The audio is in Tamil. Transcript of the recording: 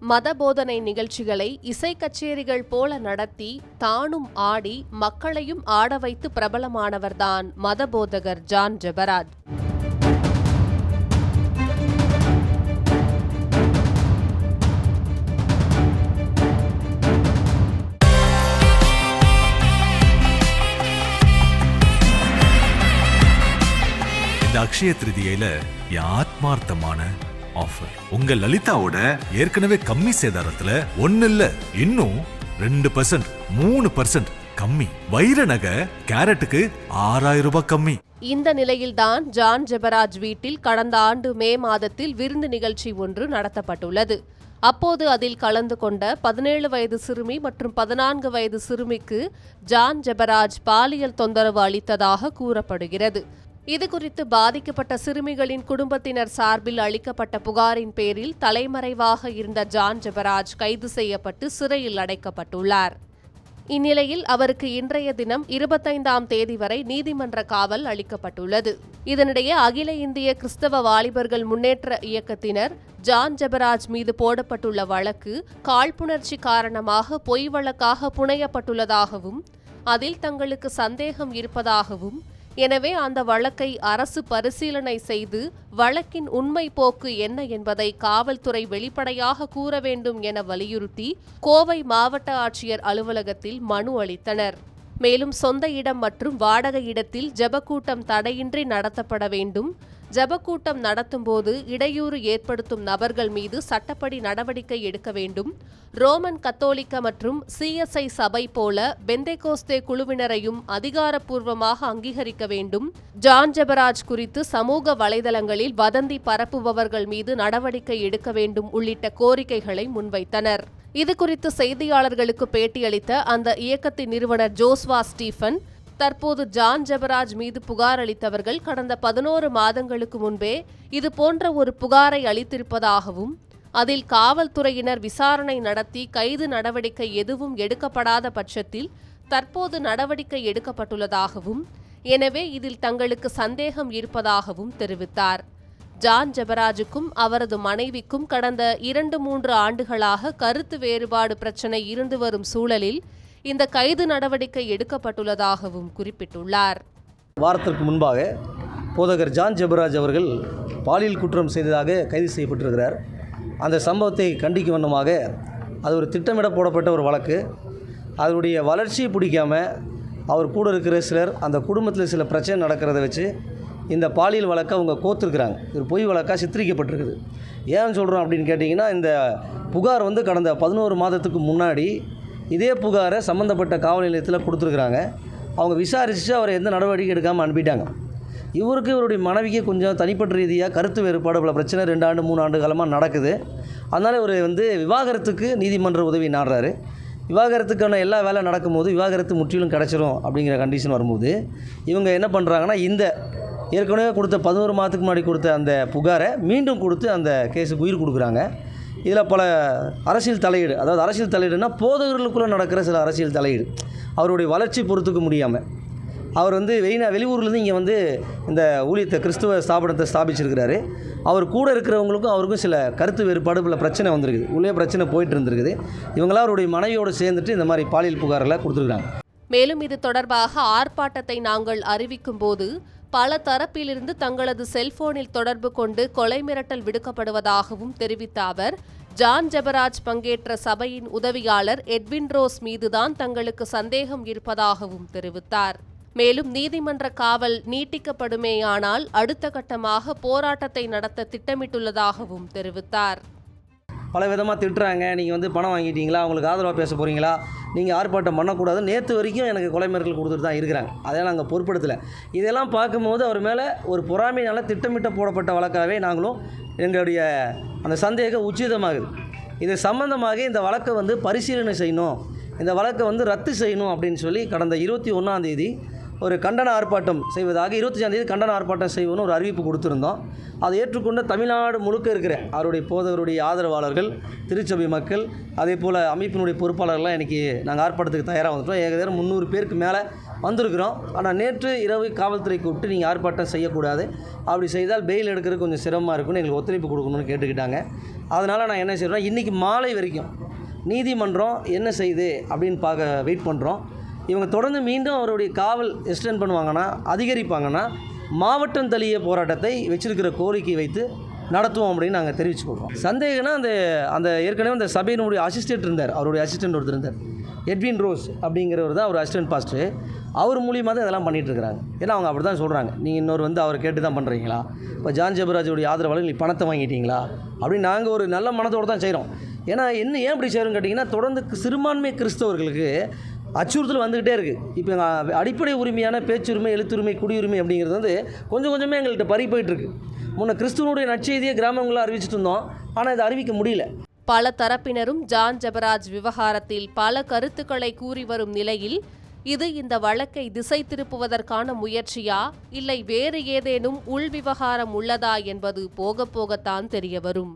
மத போதனை நிகழ்ச்சிகளை இசை கச்சேரிகள் போல நடத்தி தானும் ஆடி மக்களையும் ஆட வைத்து பிரபலமானவர்தான் மதபோதகர் ஜான் ஜெபராஜ். இந்த அக்ஷய திருதியில என் ஆத்மார்த்தமான ஆஃபர் உங்க லலிதாவோட ஏற்கனவே கம்மி சேதாரத்துல ஒன்னு இல்ல இன்னும் ரெண்டு பர்சன்ட் மூணு பர்சன்ட் கம்மி. வைர நகை கேரட்டுக்கு ஆறாயிரம் ரூபாய் கம்மி. இந்த நிலையில்தான் ஜான் ஜெபராஜ் வீட்டில் கடந்த ஆண்டு மே மாதத்தில் விருந்து நிகழ்ச்சி ஒன்று நடத்தப்பட்டுள்ளது. அப்போது அதில் கலந்து கொண்ட பதினேழு வயது சிறுமி மற்றும் பதினான்கு வயது சிறுமிக்கு ஜான் ஜெபராஜ் பாலியல் தொந்தரவு அளித்ததாக கூறப்படுகிறது. இதுகுறித்து பாதிக்கப்பட்ட சிறுமிகளின் குடும்பத்தினர் சார்பில் அளிக்கப்பட்ட புகாரின் பேரில் தலைமறைவாக இருந்த ஜான் ஜெபராஜ் கைது செய்யப்பட்டு சிறையில் அடைக்கப்பட்டுள்ளார். இந்நிலையில் அவருக்கு இன்றைய தினம் இருபத்தைந்தாம் தேதி வரை நீதிமன்ற காவல் அளிக்கப்பட்டுள்ளது. இதனிடையே அகில இந்திய கிறிஸ்தவ வாலிபர்கள் முன்னேற்ற இயக்கத்தினர் ஜான் ஜெபராஜ் மீது போடப்பட்டுள்ள வழக்கு காழ்ப்புணர்ச்சி காரணமாக பொய் வழக்காக புனையப்பட்டுள்ளதாகவும் அதில் தங்களுக்கு சந்தேகம் இருப்பதாகவும் எனவே அந்த வழக்கை அரசு பரிசீலனை செய்து வழக்கின் உண்மை போக்கு என்ன என்பதை காவல்துறை வெளிப்படையாக கூற வேண்டும் என வலியுறுத்தி கோவை மாவட்ட ஆட்சியர் அலுவலகத்தில் மனு அளித்தனர். மேலும் சொந்த இடம் மற்றும் வாடகை இடத்தில் ஜெபக்கூட்டம் தடையின்றி நடத்தப்பட வேண்டும். ஜபக்கூட்டம் நடத்தும்போது இடையூறு ஏற்படுத்தும் நபர்கள் மீது சட்டப்படி நடவடிக்கை எடுக்க வேண்டும். ரோமன் கத்தோலிக்க மற்றும் சிஎஸ்ஐ சபை போல பெந்தைகோஸ்தே குழுவினரையும் அதிகாரப்பூர்வமாக அங்கீகரிக்க வேண்டும். ஜான் ஜெபராஜ் குறித்து சமூக வலைதளங்களில் வதந்தி பரப்புபவர்கள் மீது நடவடிக்கை எடுக்க வேண்டும் உள்ளிட்ட கோரிக்கைகளை முன்வைத்தனர். இது குறித்து செய்தியாளர்களுக்கு பேட்டியளித்த அந்த இயக்கத்தின் நிறுவனர் ஜோஸ்வா ஸ்டீஃபன் தற்போது ஜான் ஜெபராஜ் மீது புகார் அளித்தவர்கள் கடந்த பதினோரு மாதங்களுக்கு முன்பே இது போன்ற ஒரு புகாரை அளித்திருப்பதாகவும் அதில் காவல்துறையினர் விசாரணை நடத்தி கைது நடவடிக்கை எதுவும் எடுக்கப்படாத பட்சத்தில் தற்போது நடவடிக்கை எடுக்கப்பட்டுள்ளதாகவும் எனவே இதில் தங்களுக்கு சந்தேகம் இருப்பதாகவும் தெரிவித்தார். ஜான் ஜெபராஜுக்கும் அவரது மனைவிக்கும் கடந்த இரண்டு மூன்று ஆண்டுகளாக கருத்து வேறுபாடு பிரச்சனை இருந்து வரும் சூழலில் இந்த கைது நடவடிக்கை எடுக்கப்பட்டுள்ளதாகவும் குறிப்பிட்டுள்ளார். வாரத்திற்கு முன்பாக போதகர் ஜான் ஜெபராஜ் அவர்கள் பாலியல் குற்றம் செய்ததாக கைது செய்யப்பட்டிருக்கிறார். அந்த சம்பவத்தை கண்டிக்கும் வண்ணமாக அது ஒரு திட்டமிட போடப்பட்ட ஒரு வழக்கு. அதனுடைய வளர்ச்சியை பிடிக்காம அவர் கூட இருக்கிற சிலர் அந்த குடும்பத்தில் சில பிரச்சனை நடக்கிறத வச்சு இந்த பாலியல் வழக்கை அவங்க கோத்துருக்குறாங்க இது பொய் வழக்காக சித்தரிக்கப்பட்டிருக்குது. ஏன் சொல்கிறோம் அப்படின்னு கேட்டிங்கன்னா இந்த புகார் வந்து கடந்த பதினோரு மாதத்துக்கு முன்னாடி இதே புகாரை சம்மந்தப்பட்ட காவல் நிலையத்தில் கொடுத்துருக்குறாங்க. அவங்க விசாரித்து அவரை எந்த நடவடிக்கை எடுக்காமல் அனுப்பிட்டாங்க. இவருக்கு இவருடைய மனைவிக்கு கொஞ்சம் தனிப்பட்ட ரீதியாக கருத்து வேறுபாடு பல பிரச்சனை ரெண்டு ஆண்டு மூணு ஆண்டு காலமாக நடக்குது. அதனால் இவர் வந்து விவாகரத்துக்கு நீதிமன்ற உதவி நாடுறாரு. விவாகரத்துக்கான எல்லா வேலை நடக்கும்போது விவாகரத்து முற்றிலும் கிடச்சிரும் அப்படிங்கிற கண்டிஷன் வரும்போது இவங்க என்ன பண்ணுறாங்கன்னா இந்த ஏற்கனவே கொடுத்த பதினோரு மாதத்துக்கு முன்னாடி கொடுத்த அந்த புகாரை மீண்டும் கொடுத்து அந்த கேஸுக்கு உயிர் கொடுக்குறாங்க. இதில் பல அரசியல் தலையீடு அதாவது அரசியல் தலையீடுனா போதகர்களுக்குள்ளே நடக்கிற சில அரசியல் தலையீடு. அவருடைய வளர்ச்சி பொறுத்துக்க முடியாமல் அவர் வந்து வெளிநா வெளியூர்லேருந்து இங்கே வந்து இந்த ஊழியத்தை கிறிஸ்துவ ஸ்தாபனத்தை ஸ்தாபிச்சிருக்கிறாரு. அவர் கூட இருக்கிறவங்களுக்கும் அவருக்கும் சில கருத்து வேறுபாடு பல பிரச்சனை வந்திருக்குது. உள்ளே பிரச்சனை போயிட்டு இருந்திருக்குது. இவங்களாம் அவருடைய மனைவியோடு சேர்ந்துட்டு இந்த மாதிரி பாலியல் புகாரில் கொடுத்துருக்குறாங்க மேலும் இது தொடர்பாக ஆர்ப்பாட்டத்தை நாங்கள் அறிவிக்கும் போது பல தரப்பிலிருந்து தங்களது செல்போனில் தொடர்பு கொண்டு கொலை மிரட்டல் விடுக்கப்படுவதாகவும் தெரிவித்த அவர் ஜான் ஜெபராஜ் பங்கேற்ற சபையின் உதவியாளர் எட்வின் ரோஸ் மீதுதான் தங்களுக்கு சந்தேகம் இருப்பதாகவும் தெரிவித்தார். மேலும் நீதிமன்ற காவல் நீட்டிக்கப்படுமேயானால் அடுத்த கட்டமாக போராட்டத்தை நடத்த திட்டமிட்டுள்ளதாகவும் தெரிவித்தார். பல விதமாக திட்டுறாங்க. நீங்கள் வந்து பணம் வாங்கிட்டீங்களா? அவங்களுக்கு ஆதரவாக பேச போகிறீங்களா நீங்கள் ஆர்ப்பாட்டம் பண்ணக்கூடாது. நேற்று வரைக்கும் எனக்கு கொலை மிரட்டல் கொடுத்துட்டு தான் இருக்கிறாங்க. அதெல்லாம் நாங்கள் பொருட்படுத்தலை. இதெல்லாம் பார்க்கும்போது அவர் மேலே ஒரு பொறாமையினால் திட்டமிட்ட போடப்பட்ட வழக்காகவே நாங்களும் எங்களுடைய அந்த சந்தேகம் உச்சிதமாகுது. இது சம்பந்தமாக இந்த வழக்கை வந்து பரிசீலனை செய்யணும். இந்த வழக்கை வந்து ரத்து செய்யணும் அப்படின்னு சொல்லி கடந்த இருபத்தி ஒன்றாம் தேதி ஒரு கண்டன ஆர்ப்பாட்டம் செய்வதாக இருபத்தஞ்சாம் தேதி கண்டன ஆர்ப்பாட்டம் செய்வோம்னு ஒரு அறிவிப்பு கொடுத்துருந்தோம். அதை ஏற்றுக்கொண்ட தமிழ்நாடு முழுக்க இருக்கிற அவருடைய போதகருடைய ஆதரவாளர்கள் திருச்சபை மக்கள் அதே போல் அமைப்பினுடைய பொறுப்பாளர்கள்லாம் இன்றைக்கி நாங்கள் ஆர்ப்பாட்டத்துக்கு தயாராக வந்துட்டோம். ஏகദേശம் முந்நூறு பேருக்கு மேலே வந்திருக்கிறோம். ஆனால் நேற்று இரவு காவல்துறை கூப்பிட்டு நீங்கள் ஆர்ப்பாட்டம் செய்யக்கூடாது. அப்படி செய்தால் பெயில் எடுக்கிறது கொஞ்சம் சிரமமாக இருக்கும்னு எங்களுக்கு ஒத்துழைப்பு கொடுக்கணும்னு கேட்டுக்கிட்டாங்க. அதனால் நான் என்ன செய்கிறேன் இன்றைக்கி மாலை வரைக்கும் நீதிமன்றம் என்ன செய்யுது அப்படின்னு பார்க்க வெயிட் பண்ணுறோம் இவங்க தொடர்ந்து மீண்டும் அவருடைய காவல் எக்ஸ்டெண்ட் பண்ணுவாங்கன்னா அதிகரிப்பாங்கன்னா மாவட்டம் தழிய போராட்டத்தை வச்சிருக்கிற கோரிக்கை வைத்து நடத்துவோம் அப்படின்னு நாங்கள் தெரிவித்து கொள்வோம் சந்தேகம்னா அந்த அந்த ஏற்கனவே அந்த சபையினுடைய அசிஸ்டன்ட் இருந்தார். அவருடைய அசிஸ்டன்ட் ஒருத்தர் இருந்தார். எட்வின் ரோஸ் அப்படிங்கிறவர் தான் அவர் அசிஸ்டன்ட் பாஸ்டர் அவர் மூலியமாக தான் இதெல்லாம் பண்ணிகிட்டு இருக்கிறாங்க. ஏன்னா அவங்க அப்படி தான் சொல்கிறாங்க நீங்கள் இன்னொரு வந்து அவர் கேட்டு தான் பண்ணுறீங்களா இப்போ ஜான் ஜெபராஜுடைய ஆதரவாளர் நீ பணத்தை வாங்கிட்டீங்களா? அப்படின்னு நாங்கள் ஒரு நல்ல மனத்தோடு தான் செய்கிறோம் ஏன்னா என்ன ஏன் அப்படி செய்கிறோம் கேட்டிங்கன்னா தொடர்ந்து சிறுபான்மை கிறிஸ்தவர்களுக்கு அச்சுறுத்தல் வந்துக்கிட்டே இருக்குது இப்போ எங்கள் அடிப்படை உரிமையான பேச்சுரிமை எழுத்துரிமை குடியுரிமை அப்படிங்கிறது வந்து கொஞ்சம் கொஞ்சமே எங்கள்கிட்ட பறி போயிட்டுருக்கு முன்ன கிறிஸ்துவனுடைய நற்செய்தியை கிராமங்களாக அறிவிச்சிட்டு இருந்தோம். ஆனால் இதை அறிவிக்க முடியல. பல தரப்பினரும் ஜான் ஜெபராஜ் விவகாரத்தில் பல கருத்துக்களை கூறி வரும் நிலையில் இது இந்த வழக்கை திசை திருப்புவதற்கான முயற்சியா? இல்லை வேறு ஏதேனும் உள்விவகாரம் உள்ளதா என்பது போக போகத்தான் தெரியவரும்